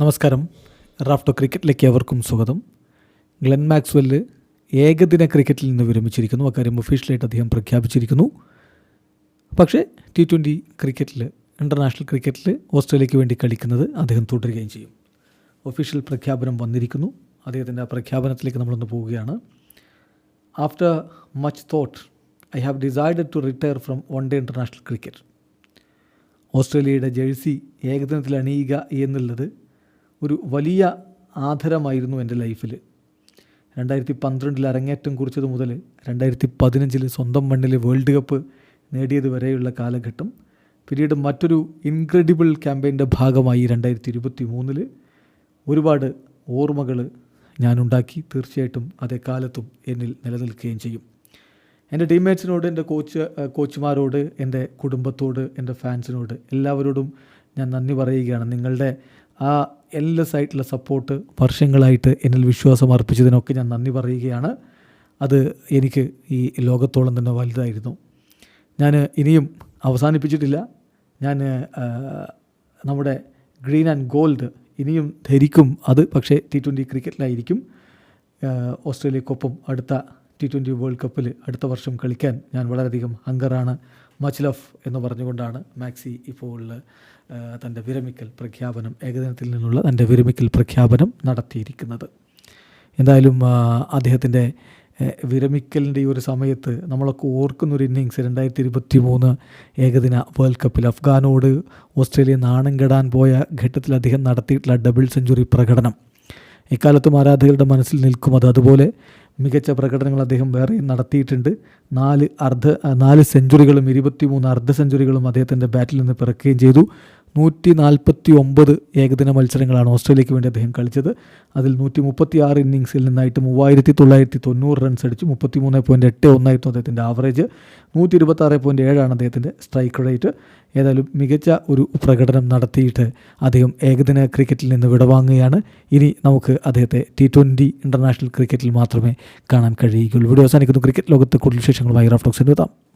നമസ്കാരം. റാഫ്റ്റോ ക്രിക്കറ്റിലേക്ക് അവർക്കും സ്വാഗതം. ഗ്ലെൻ മാക്സ്വെല്ല് ഏകദിന ക്രിക്കറ്റിൽ നിന്ന് വിരമിച്ചിരിക്കുന്നു. അക്കാര്യം ഒഫീഷ്യലായിട്ട് അദ്ദേഹം പ്രഖ്യാപിച്ചിരിക്കുന്നു. പക്ഷേ ടി ട്വന്റി ക്രിക്കറ്റിൽ ഇന്റർനാഷണൽ ക്രിക്കറ്റിൽ ഓസ്ട്രേലിയയ്ക്ക് വേണ്ടി കളിക്കുന്നത് അദ്ദേഹം തുടരുകയും ചെയ്യും. ഒഫീഷ്യൽ പ്രഖ്യാപനം വന്നിരിക്കുന്നു. അദ്ദേഹത്തിന്റെ ആ പ്രഖ്യാപനത്തിലേക്ക് നമ്മളൊന്ന് പോവുകയാണ്. After much thought I have decided to retire from one day international cricket ഓസ്ട്രേലിയയുടെ ജേഴ്സി ഏകദിനത്തിൽ അണിയുക എന്നുള്ളത് ഒരു വലിയ ആധാരമായിരുന്നു എന്റെ ലൈഫിൽ രണ്ടായിരത്തി പന്ത്രണ്ടിൽ അരങ്ങേറ്റം കുറിച്ചത് മുതൽ രണ്ടായിരത്തി പതിനഞ്ചിൽ സ്വന്തം മണ്ണിൽ വേൾഡ് കപ്പ് നേടിയത് വരെയുള്ള കാലഘട്ടം പിന്നീട് മറ്റൊരു ഇൻക്രെഡിബിൾ ക്യാമ്പയിന്റെ ഭാഗമായി രണ്ടായിരത്തി ഇരുപത്തി മൂന്നിൽ ഒരുപാട് ഓർമ്മകൾ ഞാനുണ്ടാക്കി തീർച്ചയായിട്ടും അതേ കാലത്തും എന്നിൽ നിലനിൽക്കുകയും ചെയ്യും. എന്റെ ടീംമേറ്റ്സിനോട് എന്റെ കോച്ച് കോച്ചുമാരോട് എന്റെ കുടുംബത്തോട് എന്റെ ഫാൻസിനോട് എല്ലാവരോടും ഞാൻ നന്ദി പറയുകയാണ്. നിങ്ങളുടെ ആ എല്ലാ സൈഡിലുള്ള സപ്പോർട്ട് വർഷങ്ങളായിട്ട് എന്നിൽ വിശ്വാസം അർപ്പിച്ചതിനൊക്കെ ഞാൻ നന്ദി പറയുകയാണ്. അത് എനിക്ക് ഈ ലോകത്തോളം തന്നെ വലുതായിരുന്നു. ഞാൻ ഇനിയും അവസാനിപ്പിച്ചിട്ടില്ല. ഞാൻ നമ്മുടെ ഗ്രീൻ ആൻഡ് ഗോൾഡ് ഇനിയും ധരിക്കും. അത് പക്ഷേ ടി ട്വന്റി ക്രിക്കറ്റിലായിരിക്കും. ഓസ്ട്രേലിയക്കൊപ്പം അടുത്ത ടി ട്വന്റി വേൾഡ് കപ്പിൽ അടുത്ത വർഷം കളിക്കാൻ ഞാൻ വളരെയധികം ഹങ്കറാണ് മച്ച് ലഫ് എന്ന് പറഞ്ഞുകൊണ്ടാണ് മാക്സി ഇപ്പോൾ തന്റെ വിരമിക്കൽ പ്രഖ്യാപനം ഏകദിനത്തിൽ നിന്നുള്ള തന്റെ വിരമിക്കൽ പ്രഖ്യാപനം നടത്തിയിരിക്കുന്നത്. എന്തായാലും അദ്ദേഹത്തിന്റെ വിരമിക്കലിന്റെ ഈ ഒരു സമയത്ത് നമ്മളൊക്കെ ഓർക്കുന്ന ഒരു ഇന്നിങ്സ് രണ്ടായിരത്തി ഇരുപത്തി മൂന്ന് ഏകദിന വേൾഡ് കപ്പിൽ അഫ്ഗാനോട് ഓസ്ട്രേലിയ നാണം കെടാൻ പോയ ഘട്ടത്തിൽ അദ്ദേഹം നടത്തിയിട്ടുള്ള ഡബിൾ സെഞ്ചുറി പ്രകടനം. ഇക്കാലത്തും ആരാധകരുടെ മനസ്സിൽ നിൽക്കും അത്. അതുപോലെ മികച്ച പ്രകടനങ്ങൾ അദ്ദേഹം വേറെയും നടത്തിയിട്ടുണ്ട്. നാല് അർദ്ധ നാല് സെഞ്ചുറികളും ഇരുപത്തിമൂന്ന് അർദ്ധ സെഞ്ചുറികളും അദ്ദേഹത്തിന്റെ ബാറ്റിൽ നിന്ന് പിറക്കുകയും ചെയ്തു. നൂറ്റി നാൽപ്പത്തി ഒമ്പത് ഏകദിന മത്സരങ്ങളാണ് ഓസ്ട്രേലിയക്ക് വേണ്ടി അദ്ദേഹം കളിച്ചത്. അതിൽ നൂറ്റി മുപ്പത്തി ആറ് ഇന്നിങ്സിൽ നിന്നായിട്ട് മൂവായിരത്തി തൊള്ളായിരത്തി തൊണ്ണൂറ് റൺസ് അടിച്ചു. മുപ്പത്തി മൂന്ന് പോയിന്റ് എട്ട് ഒന്നായിരുന്നു അദ്ദേഹത്തിന്റെ ആവറേജ്. നൂറ്റി ഇരുപത്താറ് പോയിന്റ് ഏഴാണ് അദ്ദേഹത്തിന്റെ സ്ട്രൈക്ക് റേറ്റ്. ഏതായാലും മികച്ച ഒരു പ്രകടനം നടത്തിയിട്ട് അദ്ദേഹം ഏകദിന ക്രിക്കറ്റിൽ നിന്ന് വിടവാങ്ങുകയാണ്. ഇനി നമുക്ക് അദ്ദേഹത്തെ ടി ട്വന്റി ഇന്റർനാഷണൽ ക്രിക്കറ്റിൽ മാത്രമേ കാണാൻ കഴിയുകയുള്ളൂ. വീഡിയോ അവസാനിക്കുന്നു. ക്രിക്കറ്റ് ലോകത്ത് കൂടുതൽ വിശേഷങ്ങളുമായി റാഫ്റ്റോക്സിന്റെ എത്താം.